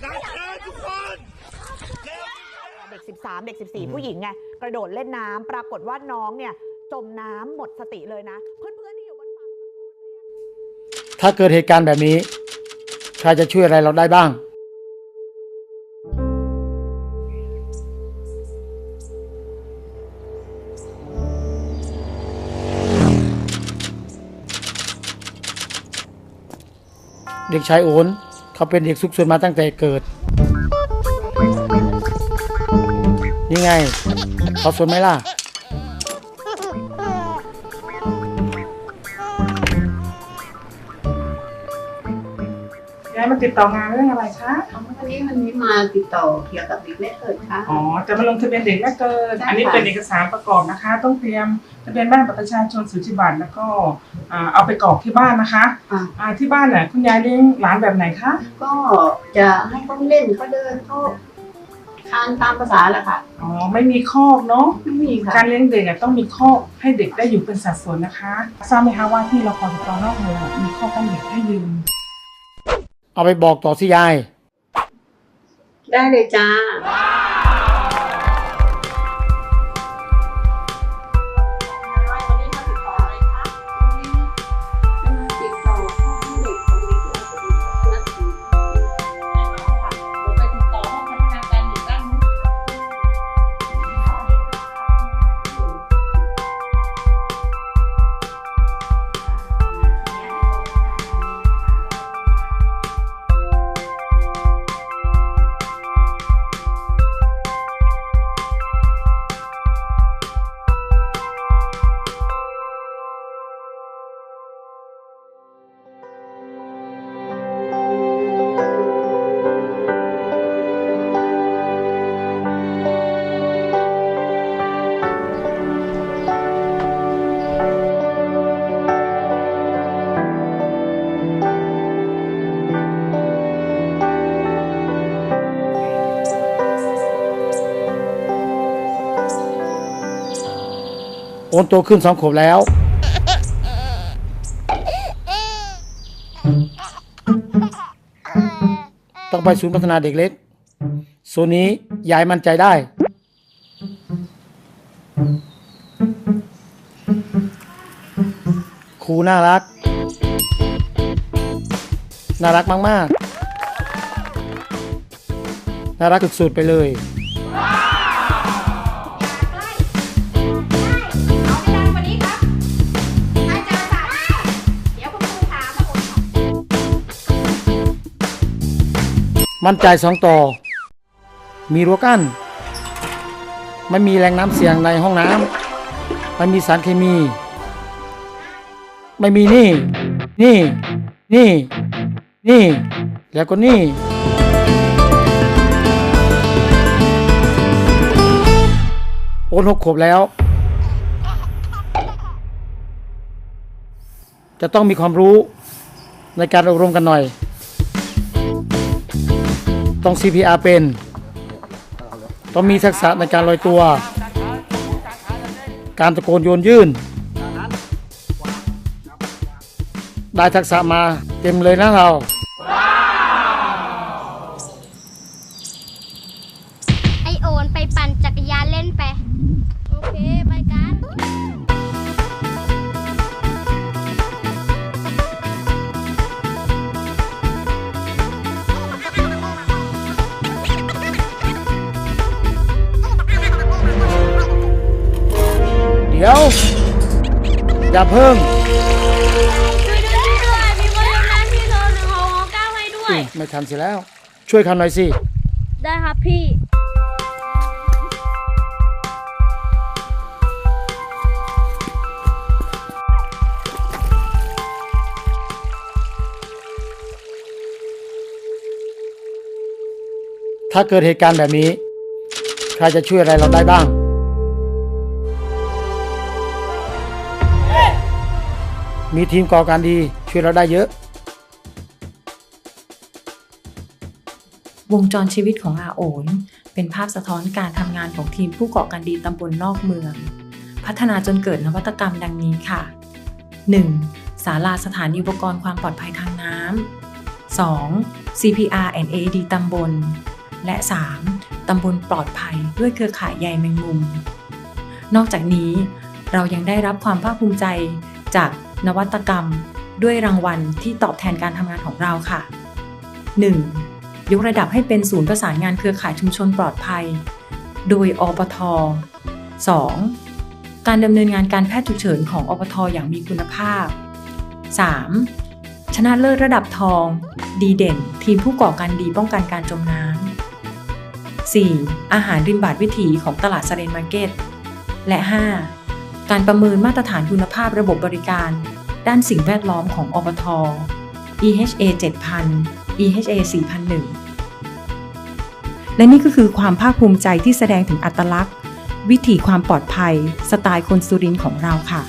เด็ก 13 เด็ก 14 ผู้หญิงไงกระโดดเล่นน้ำปรากฏว่าน้องเนี่ยจมน้ำหมดสติเลยนะ เพื่อนๆที่อยู่บนฝั่งถ้าเกิดเหตุการณ์แบบนี้ ใครจะช่วยอะไรเราได้บ้าง เด็กชายโอน เขาเป็นเด็กซุกซนมาตั้งแต่เกิด นี่ไง เขาสนไหมล่ะ มาติดต่องานเรื่องอะไรคะวันนี้วันนี้มาติดต่อเกี่ยวกับเด็กเล็กเกิดค่ะ อ๋อ จะมาลงทะเบียนเด็กแรกเกิดใช่ค่ะอันนี้เป็นเอกสารประกอบนะคะ ต้องเตรียมทะเบียนบ้านบัตรประชาชนสุจิบัตรแล้วก็อ่าเอาไปกรอกที่บ้านนะคะอะอ่าที่บ้านเนี่ยคุณยายเลี้ยงหลานแบบไหนคะ ก็จะให้เขาเล่นเขาเดินเขาทานตามภาษาแหละค่ะ อ๋อ ไม่มีคอกเนาะ ไม่มีค่ะ การเลี้ยงเด็กอะต้องมีคอกให้เด็กได้อยู่เป็นสัดส่วนนะคะ ทราบไหมคะว่าที่เราพอติดต่อนอกเมืองอะมีคอกให้เด็กให้ยืม เอาไปบอกต่อสิยาย ได้เลยจ้า โอนโตขึ้นสองขวบแล้ว ต้องไปศูนย์พัฒนาเด็กเล็กโซนนี้ยายมั่นใจได้ ครูน่ารัก น่ารักมาก ๆ น่ารักสุด ๆ ไปเลย มั่นใจสองต่อ มีรั้วกั้น ไม่มีแหล่งน้ำเสียงในห้องน้ำ ไม่มีสารเคมี ไม่มีนี่ นี่ นี่ นี่ แล้วก็นี่โอนหกขวบแล้ว จะต้องมีความรู้ในการอบรมกันหน่อย ต้อง CPR เป็น ต้องมีทักษะในการลอยตัว การตะโกนโยนยื่น ได้ทักษะมาเต็มเลยนะเรา ดี๋ยว อย่าเพิ่งช่วยด้วยด้วย มีคนทำงานที่โทรหนึ่งหกหกเก้าให้ด้วย ไม่ทันเสียแล้ว ช่วยคำหน่อยสิ ได้ครับพี่ ถ้าเกิดเหตุการณ์แบบนี้ ใครจะช่วยอะไรเราได้บ้าง มีทีมก่อการดีช่วยเราได้เยอะ วงจรชีวิตของอาโอนเป็นภาพสะท้อนการทำงานของทีมผู้ก่อการดีตำบลนอกเมือง พัฒนาจนเกิดนวัตกรรมดังนี้ค่ะ 1. ศาลาสถานีอุปกรณ์ความปลอดภัยทางน้ำ 2. CPR and AED ตำบล และ 3. ตำบลปลอดภัยด้วยเครือข่ายใยแมงมุม นอกจากนี้เรายังได้รับความภาคภูมิใจจาก นวัตกรรม ด้วยรางวัลที่ตอบแทนการทำงานของเราค่ะ 1. ยกระดับให้เป็นศูนย์ประสานงานเครือข่ายชุมชนปลอดภัย โดยอปท 2. การดำเนินงานการแพทย์ฉุกเฉินของอปทอย่างมีคุณภาพ 3. ชนะเลิศระดับทอง ดีเด่น ทีมผู้ก่อการดีป้องกันการจมน้ำ 4. อาหารริมบาทวิถีของตลาดสเรนมาร์เก็ต และ 5. การประเมินมาตรฐานคุณภาพระบบบริการ ด้านสิ่งแวดล้อมของอบท EHA 7000 EHA 4001 และนี่ก็คือความภาคภูมิใจที่แสดงถึงอัตลักษณ์ วิถีความปลอดภัย สไตล์คนสุรินของเราค่ะ